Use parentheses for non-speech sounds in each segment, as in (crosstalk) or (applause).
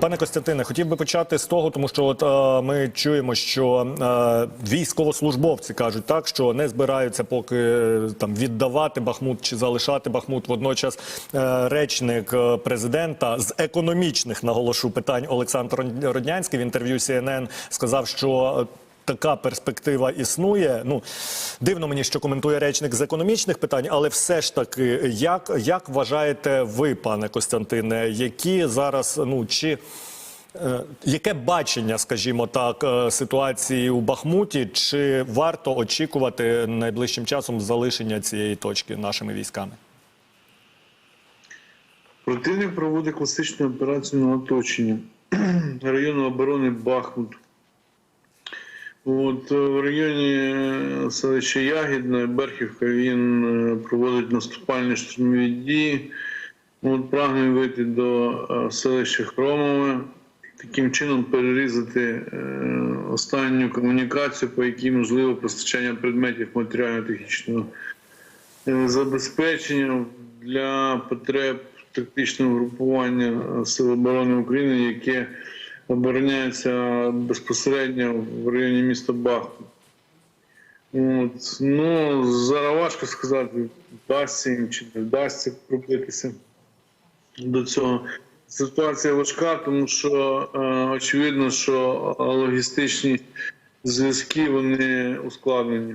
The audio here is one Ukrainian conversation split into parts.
Пане Костянтине, хотів би почати з того, тому що от е, ми чуємо, що е, військовослужбовці кажуть так, що не збираються поки е, там віддавати Бахмут чи залишати Бахмут. Водночас е, речник е, президента з економічних наголошу питань Олександр Роднянський в інтерв'ю CNN сказав, що е, Така перспектива існує. Ну дивно мені, що коментує речник з економічних питань, але все ж таки, як, як вважаєте ви, пане Костянтине, які зараз ну чи е, яке бачення, скажімо так, е, ситуації у Бахмуті? Чи варто очікувати найближчим часом залишення цієї точки нашими військами? Противник проводить класичну операцію на оточення (clears throat) району оборони Бахмут. От е, в районі е, селища Ягідне, Берхівка, він е, проводить наступальні штурмові дії. От прагне вийти до селища Хромове, таким чином перерізати останню комунікацію, по якій можливо постачання предметів матеріально-технічного забезпечення для потреб тактичного групування Сил оборони України, яке обороняється безпосередньо в районі міста Бахмут. От. Ну, зараз важко сказати, вдасться їм чи не вдасться пробитися до цього. Ситуація важка, тому що е, очевидно, що логістичні зв'язки вони ускладнені.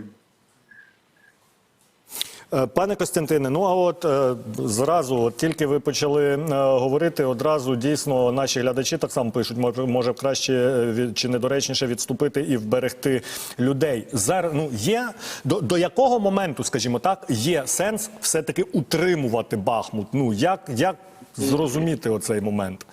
Е, Пане Костянтине, ну а от е, зразу, от тільки ви почали е, говорити, одразу дійсно наші глядачі так само пишуть, може, може краще чи недоречніше відступити і вберегти людей. Зараз ну є до, до якого моменту, скажімо так, є сенс все-таки утримувати Бахмут? Ну як, як зрозуміти оцей момент?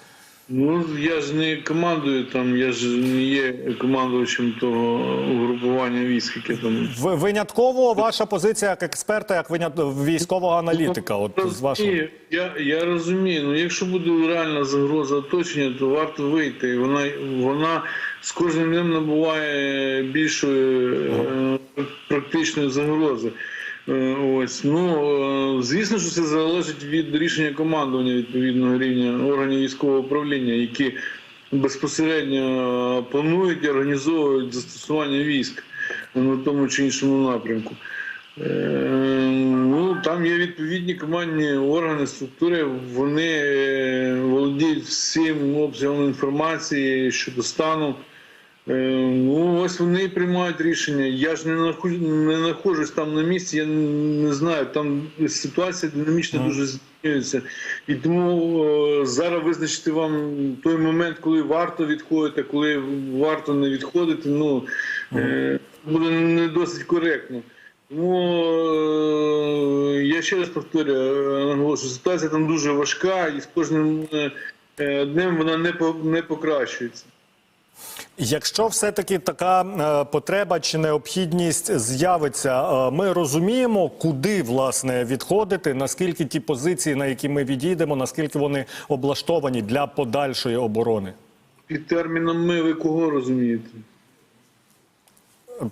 Ну, я ж не командую там, я ж не є командувачем того угрупування військ, яке там. В, винятково ваша позиція як експерта, як винят... військового аналітика. От з вашого Розумію, я, я розумію. Ну, якщо буде реальна загроза оточення, то варто вийти. І Вона, вона з кожним днем набуває більшої е, практичної загрози. Е, Ось ну е, звісно, що це залежить від рішення командування відповідного рівня органів військового управління, які безпосередньо планують і організовують застосування військ на тому чи іншому напрямку. Е, Ну, там є відповідні командні органи, структури, вони е, володіють всім обсягом інформації щодо стану. Е, Ну, ось вони приймають рішення. Я ж не не знаходжусь там на місці, я не знаю. Там ситуація динамічно дуже змінюється. І тому е, зараз визначити вам той момент, коли варто відходити, коли варто не відходити, ну е, буде не досить коректно. Тому я ще раз повторюю, наголошую, ситуація там дуже важка, і з кожним днем вона не покращується. Якщо все-таки така е, потреба чи необхідність з'явиться, е, ми розуміємо, куди власне відходити, наскільки ті позиції, на які ми відійдемо, наскільки вони облаштовані для подальшої оборони. Під терміном ми ви кого розумієте?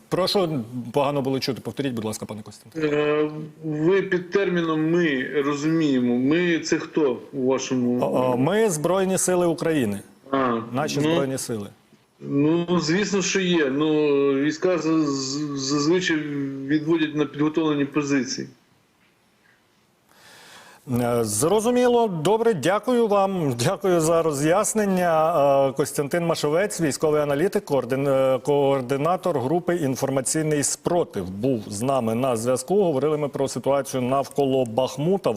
Прошу погано було чути. Повторіть, будь ласка, пане Костянтин. Е, Ви під терміном ми розуміємо. Ми це хто у вашому О, Ми збройні сили України, а, наші ну, збройні сили. Ну, звісно, що є. Ну, війська зазвичай відводять на підготовлені позиції. Е, Зрозуміло, добре, дякую вам. Дякую за роз'яснення. Е, Костянтин Машовець, військовий аналітик, е, координатор групи інформаційний спротив, був з нами на зв'язку. Говорили ми про ситуацію навколо Бахмута.